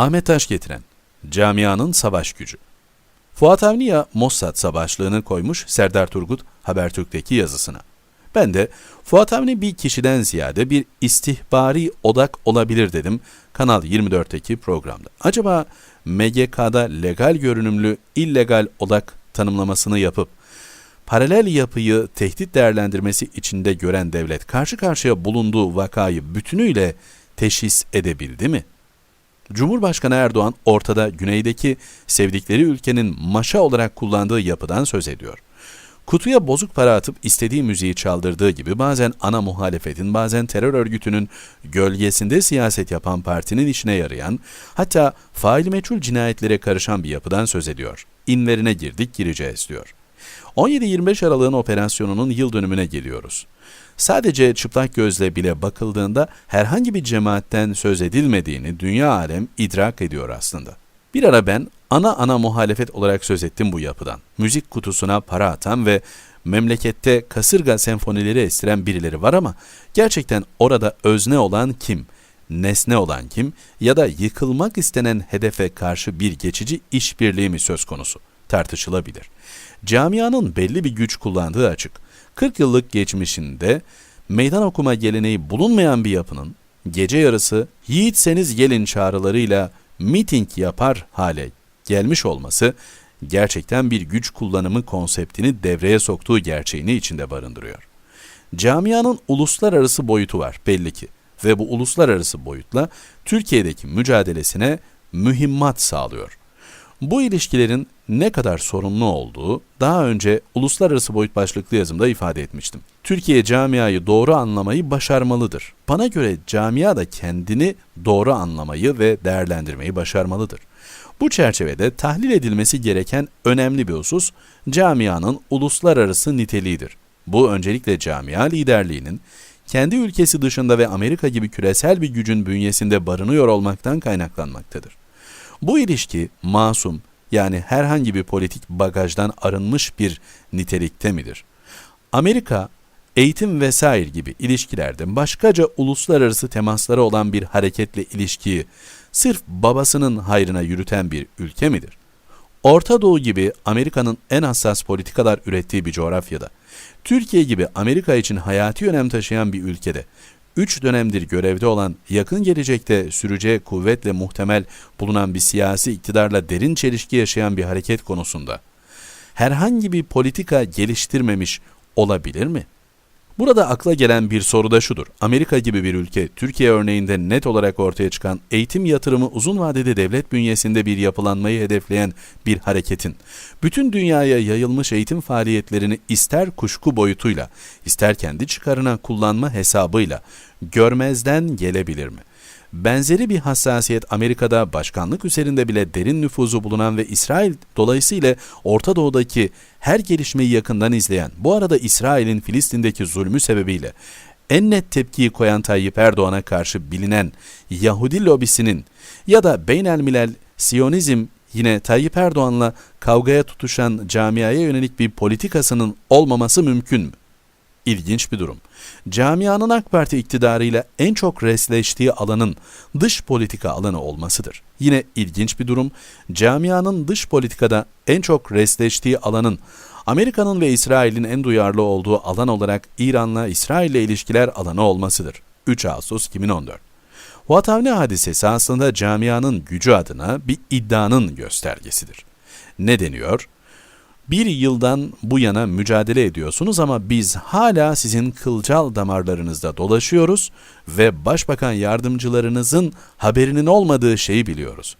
Ahmet Taş getiren Camianın Savaş Gücü Fuat Avni'ye Mossad savaşlığını koymuş Serdar Turgut Habertürk'teki yazısına. Ben de Fuat Avni bir kişiden ziyade bir istihbari odak olabilir dedim Kanal 24'teki programda. Acaba MGK'da legal görünümlü illegal odak tanımlamasını yapıp paralel yapıyı tehdit değerlendirmesi içinde gören devlet karşı karşıya bulunduğu vakayı bütünüyle teşhis edebildi mi? Cumhurbaşkanı Erdoğan ortada güneydeki sevdikleri ülkenin maşa olarak kullandığı yapıdan söz ediyor. Kutuya bozuk para atıp istediği müziği çaldırdığı gibi bazen ana muhalefetin bazen terör örgütünün gölgesinde siyaset yapan partinin işine yarayan hatta fail meçhul cinayetlere karışan bir yapıdan söz ediyor. İnverine girdik gireceğiz diyor. 17-25 Aralık'ın operasyonunun yıl dönümüne geliyoruz. Sadece çıplak gözle bile bakıldığında herhangi bir cemaatten söz edilmediğini dünya alem idrak ediyor aslında. Bir ara ben ana ana muhalefet olarak söz ettim bu yapıdan. Müzik kutusuna para atan ve memlekette kasırga senfonileri estiren birileri var ama gerçekten orada özne olan kim, nesne olan kim ya da yıkılmak istenen hedefe karşı bir geçici işbirliği mi söz konusu tartışılabilir. Camianın belli bir güç kullandığı açık. 40 yıllık geçmişinde meydan okuma geleneği bulunmayan bir yapının gece yarısı yiğitseniz gelin çağrılarıyla miting yapar hale gelmiş olması gerçekten bir güç kullanımı konseptini devreye soktuğu gerçeğini içinde barındırıyor. Camianın uluslararası boyutu var belli ki ve bu uluslararası boyutla Türkiye'deki mücadelesine mühimmat sağlıyor. Bu ilişkilerin ne kadar sorumlu olduğu daha önce uluslararası boyut başlıklı yazımda ifade etmiştim. Türkiye camiayı doğru anlamayı başarmalıdır. Bana göre camia da kendini doğru anlamayı ve değerlendirmeyi başarmalıdır. Bu çerçevede tahlil edilmesi gereken önemli bir husus camianın uluslararası niteliğidir. Bu öncelikle camia liderliğinin kendi ülkesi dışında ve Amerika gibi küresel bir gücün bünyesinde barınıyor olmaktan kaynaklanmaktadır. Bu ilişki masum yani herhangi bir politik bagajdan arınmış bir nitelikte midir? Amerika eğitim vesaire gibi ilişkilerde başkaca uluslararası temasları olan bir hareketle ilişkiyi sırf babasının hayrına yürüten bir ülke midir? Orta Doğu gibi Amerika'nın en hassas politikalar ürettiği bir coğrafyada, Türkiye gibi Amerika için hayati önem taşıyan bir ülkede, üç dönemdir görevde olan, yakın gelecekte süreceği kuvvetle muhtemel bulunan bir siyasi iktidarla derin çelişki yaşayan bir hareket konusunda, herhangi bir politika geliştirmemiş olabilir mi?'' Burada akla gelen bir soru da şudur. Amerika gibi bir ülke, Türkiye örneğinde net olarak ortaya çıkan eğitim yatırımı uzun vadede devlet bünyesinde bir yapılanmayı hedefleyen bir hareketin, bütün dünyaya yayılmış eğitim faaliyetlerini ister kuşku boyutuyla, ister kendi çıkarına kullanma hesabıyla görmezden gelebilir mi? Benzeri bir hassasiyet Amerika'da başkanlık üzerinde bile derin nüfuzu bulunan ve İsrail dolayısıyla Orta Doğu'daki her gelişmeyi yakından izleyen, bu arada İsrail'in Filistin'deki zulmü sebebiyle en net tepkiyi koyan Tayyip Erdoğan'a karşı bilinen Yahudi lobisinin ya da beynelmilel Siyonizm yine Tayyip Erdoğan'la kavgaya tutuşan camiaya yönelik bir politikasının olmaması mümkün mü? İlginç bir durum. Camianın AK Parti iktidarıyla en çok resleştiği alanın dış politika alanı olmasıdır. Yine ilginç bir durum. Camianın dış politikada en çok resleştiği alanın Amerika'nın ve İsrail'in en duyarlı olduğu alan olarak İran'la İsrail'le ilişkiler alanı olmasıdır. 3 Ağustos 2014 Vatavni hadisesi aslında camianın gücü adına bir iddianın göstergesidir. Ne deniyor? Bir yıldan bu yana mücadele ediyorsunuz ama biz hala sizin kılcal damarlarınızda dolaşıyoruz ve başbakan yardımcılarınızın haberinin olmadığı şeyi biliyoruz.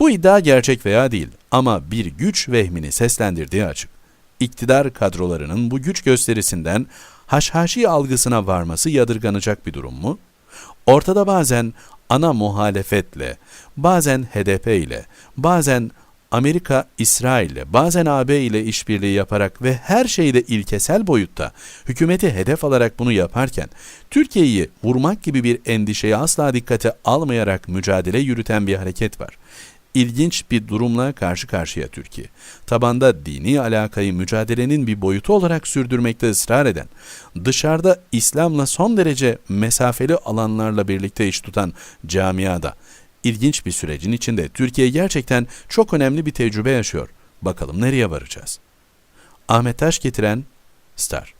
Bu iddia gerçek veya değil ama bir güç vehmini seslendirdiği açık. İktidar kadrolarının bu güç gösterisinden haşhaşi algısına varması yadırganacak bir durum mu? Ortada bazen ana muhalefetle, bazen HDP ile, bazen Amerika, İsrail ile bazen AB ile işbirliği yaparak ve her şeyde ilkesel boyutta hükümeti hedef alarak bunu yaparken Türkiye'yi vurmak gibi bir endişeyi asla dikkate almayarak mücadele yürüten bir hareket var. İlginç bir durumla karşı karşıya Türkiye. Tabanda dini alakayı mücadelenin bir boyutu olarak sürdürmekte ısrar eden, dışarıda İslam'la son derece mesafeli alanlarla birlikte iş tutan camiada ilginç bir sürecin içinde Türkiye gerçekten çok önemli bir tecrübe yaşıyor. Bakalım nereye varacağız? Ahmet Taş getiren Star